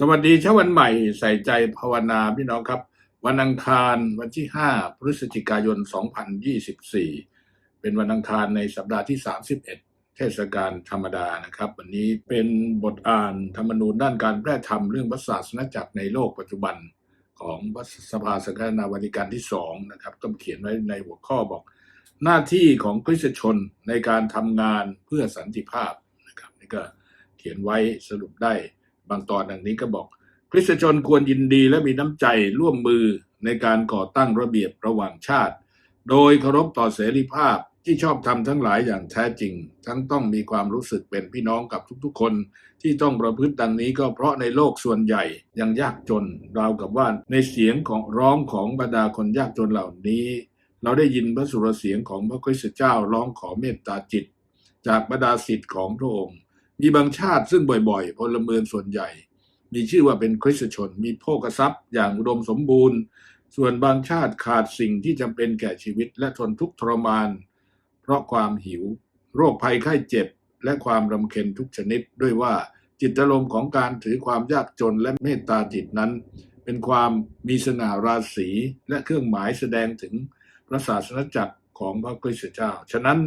สวัสดีเช้าวันใหม่ใส่ใจภาวนาพี่น้องครับ วันอังคารวันที่ 5 พฤศจิกายน 2024 เป็นวันอังคารในสัปดาห์ที่ 31 เทศกาลธรรมดานะครับ วันนี้เป็นบทอ่านธรรมนูญด้านการแพร่ธรรมเรื่องพระศาสนจักรในโลกปัจจุบันของพระสภาสังฆนาวาธิการที่2นะครับก็เขียนไว้ในหัวข้อบอก หน้าที่ของคริสตชนในการทำงานเพื่อสันติภาพนะครับนี่ก็เขียนไว้สรุปได้ บางตอนดังนี้ก็บอกคริสตชนควรยินดีและมีน้ำใจร่วมมือในการก่อตั้งระเบียบระหว่างชาติ โดยเคารพต่อเสรีภาพที่ชอบทำทั้งหลายอย่างแท้จริง ทั้งต้องมีความรู้สึกเป็นพี่น้องกับทุกๆคน ที่ต้องประพฤติดังนี้ก็เพราะในโลกส่วนใหญ่ยังยากจนราวกับว่าในเสียงของร้องของบรรดาคนยากจนเหล่านี้ เราได้ยินพระสุรเสียงของพระคริสตเจ้าร้องขอเมตตาจิต จากบรรดาสิทธิ์ของพระองค์ มีบางชาติซึ่งบ่อยๆ พลเมืองส่วนใหญ่ มีชื่อว่าเป็นคริสตชน มีโภคทรัพย์อย่างอุดมสมบูรณ์ ส่วนบางชาติขาดสิ่งที่จำเป็นแก่ชีวิตและทนทุกข์ทรมาน เพราะความหิว โรคภัยไข้เจ็บ และความรำเค็ญทุกชนิด ด้วยว่าจิตอารมณ์ของการถือความยากจนและเมตตาจิตนั้น เป็นความมีสง่าราศีและเครื่องหมายแสดงถึงพระศาสนจักรของพระคริสตเจ้า ฉะนั้น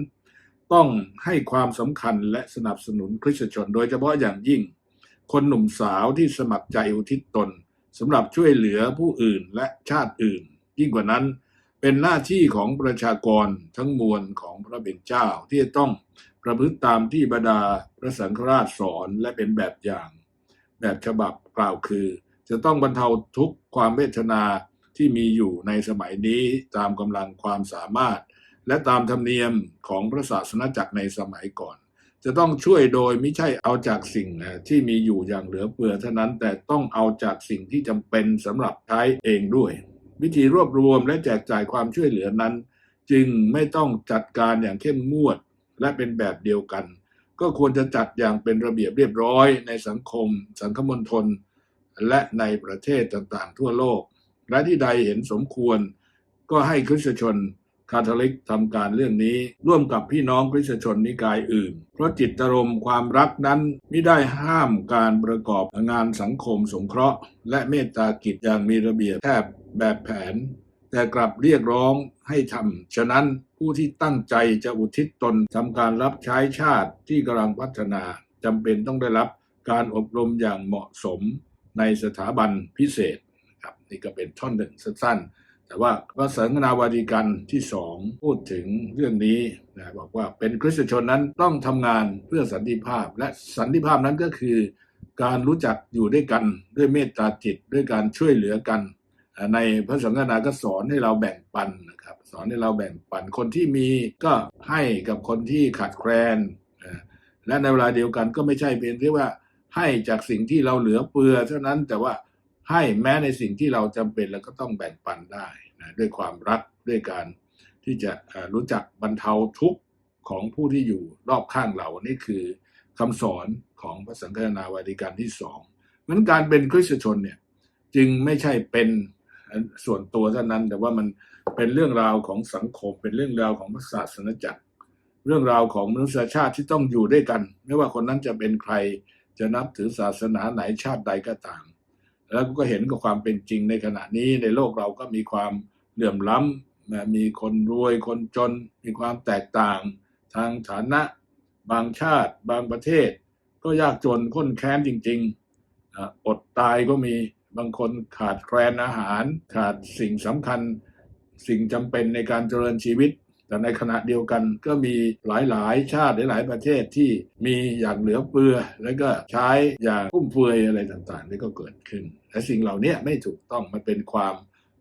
ต้องให้ความสำคัญและสนับสนุนคริสตชน โดยเฉพาะอย่างยิ่ง คนหนุ่มสาวที่สมัครใจอุทิศตนสำหรับช่วยเหลือผู้อื่นและชาติอื่น ยิ่งกว่านั้นเป็นหน้าที่ของประชากรทั้งมวลของพระเป็นเจ้าที่จะต้องประพฤติตามที่บรรดาพระสังฆราชสอนและเป็นแบบอย่าง แบบฉบับกล่าวคือ จะต้องบรรเทาทุกความเวทนาที่มีอยู่ในสมัยนี้ตามกำลังความสามารถ และตามธรรมเนียมของพระศาสนาจักรในสมัยก่อน จะต้องช่วยโดยไม่ใช่เอาจากสิ่งที่มีอยู่อย่างเหลือเฟือเท่านั้นแต่ต้องเอาจากสิ่งที่จำเป็นสำหรับใช้เองด้วย วิธีรวบรวมและแจกจ่ายความช่วยเหลือนั้น จึงไม่ต้องจัดการอย่างเข้มงวดและเป็นแบบเดียวกัน ก็ควรจะจัดอย่างเป็นระเบียบเรียบร้อยในสังคม สังคมณฑลและในประเทศต่างๆ ทั่วโลก และที่ใดเห็นสมควรก็ให้คริสชน คาทอลิกทำการเรื่องนี้ ร่วมกับพี่น้องคริสตชนนิกายอื่น เพราะจิตอารมณ์ความรักนั้นไม่ได้ห้ามการประกอบงานสังคมสงเคราะห์ และเมตตากิจอย่างมีระเบียบแทบแบบแผน แต่กลับเรียกร้องให้ทำฉะนั้นผู้ที่ตั้งใจจะอุทิศตนทำการรับใช้ชาติที่กำลังพัฒนาจำเป็นต้องได้รับการอบรมอย่างเหมาะสมในสถาบันพิเศษครับนี่ก็เป็นท่อนหนึ่งสั้นๆ แต่ว่าพระสังฆนาวาดีกันที่สองพูดถึงเรื่องนี้นะบอกว่าเป็นคริสตชนนั้นต้องทำงานเพื่อสันติภาพ และสันติภาพนั้นก็คือ การรู้จักอยู่ด้วยกันด้วยเมตตาจิตด้วยการช่วยเหลือกัน ในพระสังฆนาก็สอนให้เราแบ่งปันนะครับสอนให้เราแบ่งปันคนที่มีก็ให้กับคนที่ขาดแคลน และในเวลาเดียวกันก็ไม่ใช่เพียงแค่ว่าให้จากสิ่งที่เราเหลือเฟือเท่านั้นแต่ว่า ให้แม้ในสิ่งที่เราจำเป็นแล้วก็ต้องแบ่งปันได้นะด้วยความรักด้วยการที่จะรู้จักบรรเทาทุกข์ของผู้ที่อยู่รอบข้างเรานี่คือคำสอนของพระสังฆนาวาดิการที่สองเหมือนการเป็นคริสตชนเนี่ยจึงไม่ใช่เป็นส่วนตัวเท่านั้น แต่ว่ามันเป็นเรื่องราวของสังคม เป็นเรื่องราวของพระศาสนจักร เรื่องราวของมนุษยชาติที่ต้องอยู่ด้วยกัน ไม่ว่าคนนั้นจะเป็นใครจะนับถือศาสนาไหนชาติใดก็ตาม แล้วก็เห็นกับความเป็นจริงในขณะนี้ในโลกเราก็มีความเหลื่อมล้ำนะมีคนรวยคนจน มีความแตกต่าง ทางฐานะบางชาติบางประเทศ ก็ยากจนข้นแค้นจริงๆอดตายก็มีบางคนขาดแคลนอาหาร ขาดสิ่งสำคัญ สิ่งจำเป็นในการเจริญชีวิต แต่ในขณะเดียวกันก็มีหลายๆ ชาติหลายๆประเทศที่มีอย่างเหลือเฟือ แล้วก็ใช้อย่างฟุ่มเฟือยอะไรต่างๆนี่ก็เกิดขึ้น และสิ่งเหล่านี้ไม่ถูกต้องมันเป็นความ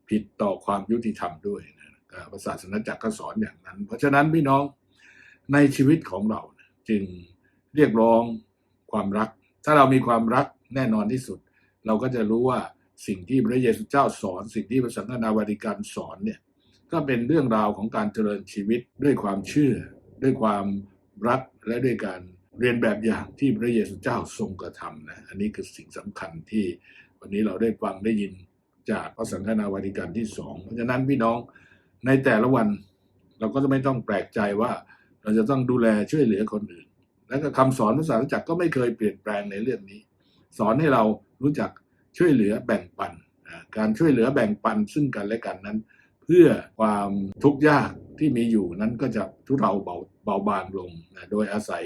ผิดต่อความยุติธรรมด้วยนะพระศาสนาจักรก็สอนอย่างนั้น เพราะฉะนั้นพี่น้องในชีวิตของเราจึงเรียกร้องความรัก ถ้าเรามีความรักแน่นอนที่สุด เราก็จะรู้ว่าสิ่งที่พระเยซูเจ้าสอน สิ่งที่พระสังฆนาวาดิการสอนเนี่ย ก็เป็นเรื่องราวของการเจริญชีวิตด้วยความเชื่อ ด้วยความรักและด้วยการเรียนแบบอย่างที่พระเยซูเจ้าทรงกระทำนะอันนี้คือสิ่งสำคัญที่วันนี้เราได้ฟังได้ยินจากพระสังฆนาวาดิการที่สองเพราะฉะนั้นพี่น้องในแต่ละวันเราก็จะไม่ต้องแปลกใจว่าเราจะต้องดูแลช่วยเหลือคนอื่น และก็คำสอนภาษาจักรก็ไม่เคยเปลี่ยนแปลงในเรื่องนี้ สอนให้เรารู้จักช่วยเหลือแบ่งปัน การช่วยเหลือแบ่งปันซึ่งกันและกันนั้น พื่อความทุกข์ยากที่มีอยู่นั้นก็จะทุเราเบาเบาบางลงนะโดยอาศัย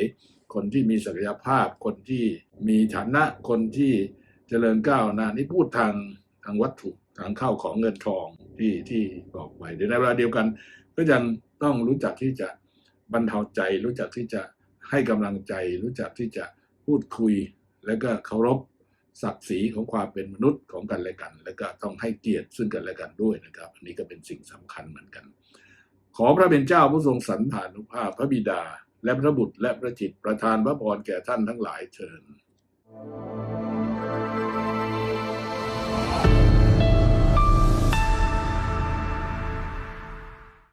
คนที่มีศักยภาพ คนที่มีฐานะคนที่เจริญก้าวหน้านี่พูดทางทางวัตถุทางเข้าของเงินทองที่ที่บอกไปในเวลาเดียวกัน ก็ยังต้องรู้จักที่จะบรรเทาใจ รู้จักที่จะให้กำลังใจ รู้จักที่จะพูดคุย แล้วก็เคารพ ศักดิ์ศรีของความเป็นมนุษย์ของกันและกัน แล้วก็ต้องให้เกียรติซึ่งกันและกันด้วยนะครับ อันนี้ก็เป็นสิ่งสำคัญเหมือนกัน ขอพระเป็นเจ้าผู้ทรงสรรผานุภาพพระบิดา และพระบุตรและพระจิตประทานพระพรแก่ท่านทั้งหลายเชิญ